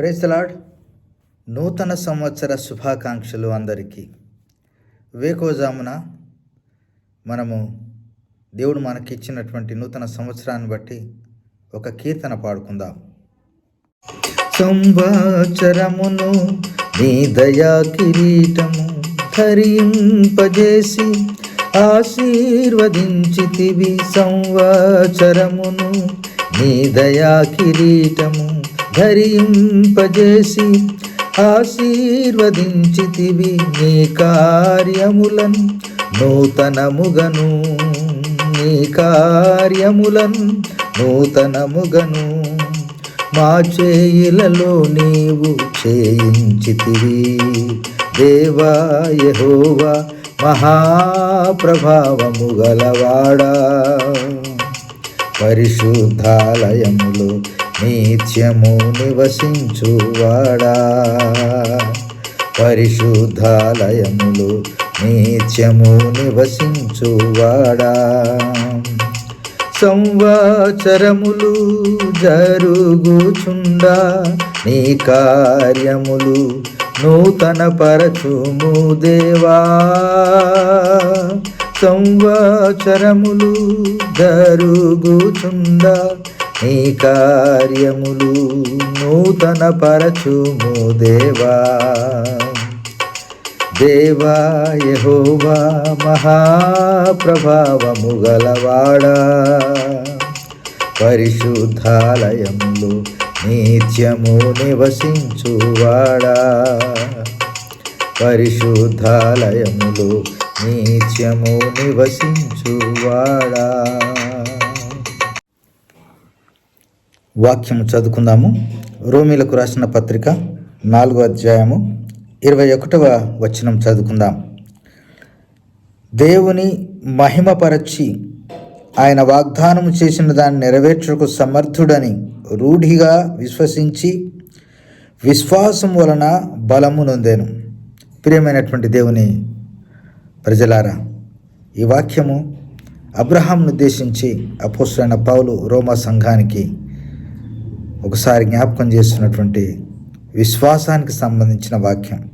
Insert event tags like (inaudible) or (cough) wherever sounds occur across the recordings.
Praise the Lord నూతన సంవత్సర శుభాకాంక్షలు అందరికీ. వేకోజామున మనము దేవుడు మనకిచ్చినటువంటి నూతన సంవత్సరాన్ని బట్టి ఒక కీర్తన పాడుకుందాం. సంవత్సరమును నీ దయా కిరీటము ధరింపజేసి ఆశీర్వదించితివి. సంవత్సరమును నీ దయా కిరీటము ధరింపజేసి ఆశీర్వదించితివి నీ కార్యములను నూతనముగను నీ కార్యములను నూతనముగను. మా చేయిలలో నీవు చేయించితివి. దేవా యెహోవా మహాప్రభావము గలవాడా. పరిశుద్ధాలయములో నిత్యము నివసించువాడా పరిశుద్ధాలయములు నిత్యము నివసించువాడా సంవత్సరములు జరుగుచుండా నీ కార్యములు నూతన పరచుము దేవా. సంవత్సరములు జరుగుచుండా నీ కార్యములు నూతన పరచుము దేవా. దేవా యహోవా మహాప్రభావము గలవాడా. పరిశుద్ధాలయంలో నిత్యము నివసించువాడా. పరిశుద్ధాలయములో నిత్యము నివసించువాడా. వాక్యము చదువుకుందాము. రోమిలకు రాసిన పత్రిక నాలుగో అధ్యాయము ఇరవై ఒకటవ వచనం చదువుకుందాం. దేవుని మహిమపరచి ఆయన వాగ్దానం చేసిన దాన్ని నెరవేర్చుటకు సమర్థుడని రూఢిగా విశ్వసించి విశ్వాసం వలన బలము నొందాను. ప్రియమైనటువంటి దేవుని ప్రజలారా ఈ వాక్యము అబ్రహాంను ఉద్దేశించి అపోస్తులైన పౌలు రోమా సంఘానికి ఒకసారి జ్ఞాపకం చేస్తున్నటువంటి విశ్వాసానికి సంబంధించిన వాక్యం.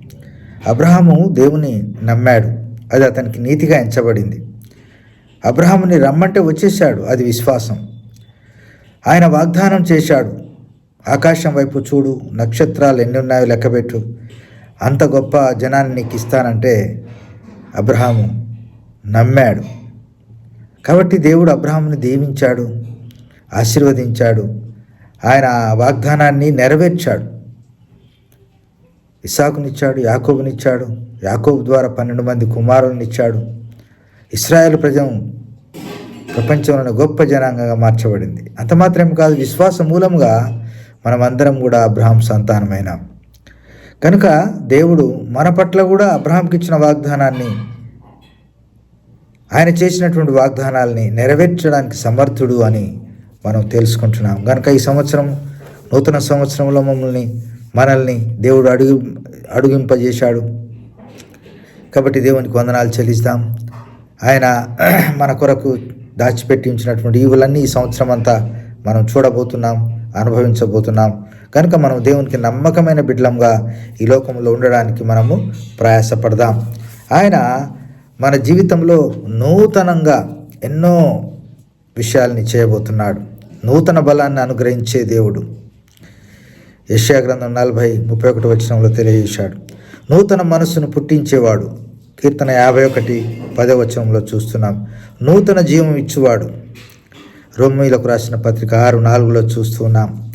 అబ్రహాము దేవుని నమ్మాడు. అది అతనికి నీతిగా ఎంచబడింది. అబ్రహాముని రమ్మంటే వచ్చేసాడు అది విశ్వాసం. ఆయన వాగ్దానం చేశాడు. ఆకాశం వైపు చూడు నక్షత్రాలు ఎన్ని ఉన్నాయో లెక్కబెట్టు. అంత గొప్ప జనాన్ని నీకు ఇస్తానంటే అబ్రహాము నమ్మాడు. కాబట్టి దేవుడు అబ్రహాముని దీవించాడు ఆశీర్వదించాడు. ఆయన ఆ వాగ్దానాన్ని నెరవేర్చాడు. ఇసాకునిచ్చాడు యాకోబునిచ్చాడు యాకోబు ద్వారా పన్నెండు మంది కుమారులనిచ్చాడు. ఇస్రాయేల్ ప్రజం ప్రపంచంలోని గొప్ప జనాంగంగా మార్చబడింది. అంత మాత్రమే కాదు విశ్వాస మూలంగా మనమందరం కూడా అబ్రహాం సంతానమైన. కనుక దేవుడు మన పట్ల కూడా అబ్రహాంకి ఇచ్చిన వాగ్దానాన్ని ఆయన చేసినటువంటి వాగ్దానాల్ని నెరవేర్చడానికి సమర్థుడు అని మనం తెలుసుకుంటున్నాం. కనుక ఈ సంవత్సరం నూతన సంవత్సరంలో మమ్మల్ని మనల్ని దేవుడు అడుగు అడుగింపజేశాడు. కాబట్టి దేవునికి వందనాలు చెల్లిస్తాం. ఆయన (clears throat) మన కొరకు దాచిపెట్టి ఉంచినటువంటి ఈవులన్నీ ఈ సంవత్సరం అంతా మనం చూడబోతున్నాం అనుభవించబోతున్నాం. కనుక మనం దేవునికి నమ్మకమైన బిడ్డలంగా ఈ లోకంలో ఉండడానికి మనము ప్రయాసపడదాం. ఆయన మన జీవితంలో నూతనంగా ఎన్నో విషయాల్ని చేయబోతున్నాడు. నూతన బలాన్ని అనుగ్రహించే దేవుడు. యెషయా గ్రంథం నలభై ముప్పై ఒకటి వచనంలో తెలియజేశాడు. నూతన మనస్సును పుట్టించేవాడు. కీర్తన యాభై ఒకటి పదవ వచనంలో చూస్తున్నాం. నూతన జీవం ఇచ్చేవాడు. రొమ్మిలకు రాసిన పత్రిక ఆరు నాలుగులో చూస్తున్నాం.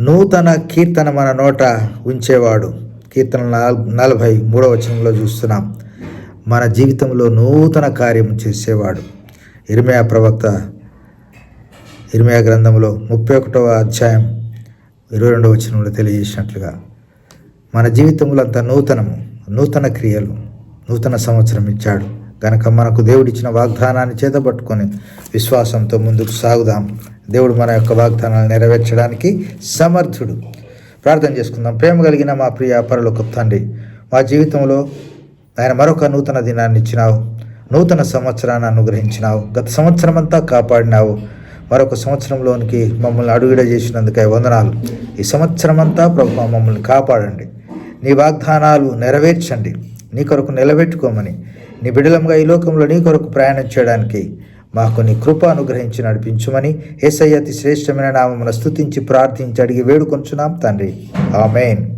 నూతన కీర్తన మన నోట ఉంచేవాడు. కీర్తన నలభై మూడవ వచనంలో చూస్తున్నాం. మన జీవితంలో నూతన కార్యం చేసేవాడు. ఇర్మియా ప్రవక్త ఇర్మియా గ్రంథంలో ముప్పై ఒకటవ అధ్యాయం ఇరవై రెండవ వచనంలో తెలియజేసినట్లుగా మన జీవితంలో అంత నూతనము నూతన క్రియలు నూతన సంవత్సరం ఇచ్చాడు. కనుక మనకు దేవుడిచ్చిన వాగ్దానాన్ని చేతపట్టుకొని విశ్వాసంతో ముందుకు సాగుదాం. దేవుడు మన యొక్క వాగ్దానాన్ని నెరవేర్చడానికి సమర్థుడు. ప్రార్థన చేసుకుందాం. ప్రేమ కలిగిన మా ప్రియ పరలోక తండ్రి మా జీవితంలో ఆయన మరొక నూతన దినాన్ని ఇచ్చినావు. నూతన సంవత్సరాన్ని అనుగ్రహించినావు. గత సంవత్సరం అంతా కాపాడినావు. మరొక సంవత్సరంలోనికి మమ్మల్ని అడుగుడ చేసినందుకై వందనాలు. ఈ సంవత్సరం అంతా ప్రభు మమ్మల్ని కాపాడండి. నీ వాగ్దానాలు నెరవేర్చండి. నీ కొరకు నిలబెట్టుకోమని నీ బిడలంగా ఈ లోకంలో నీ కొరకు ప్రయాణం చేయడానికి మాకు నీ కృప అనుగ్రహించి నడిపించుమని ఏసయ్య అతి శ్రేష్టమైన నామమున స్తుతించి ప్రార్థించి అడిగి వేడుకొంచున్నాం తండ్రి. ఆమెన్.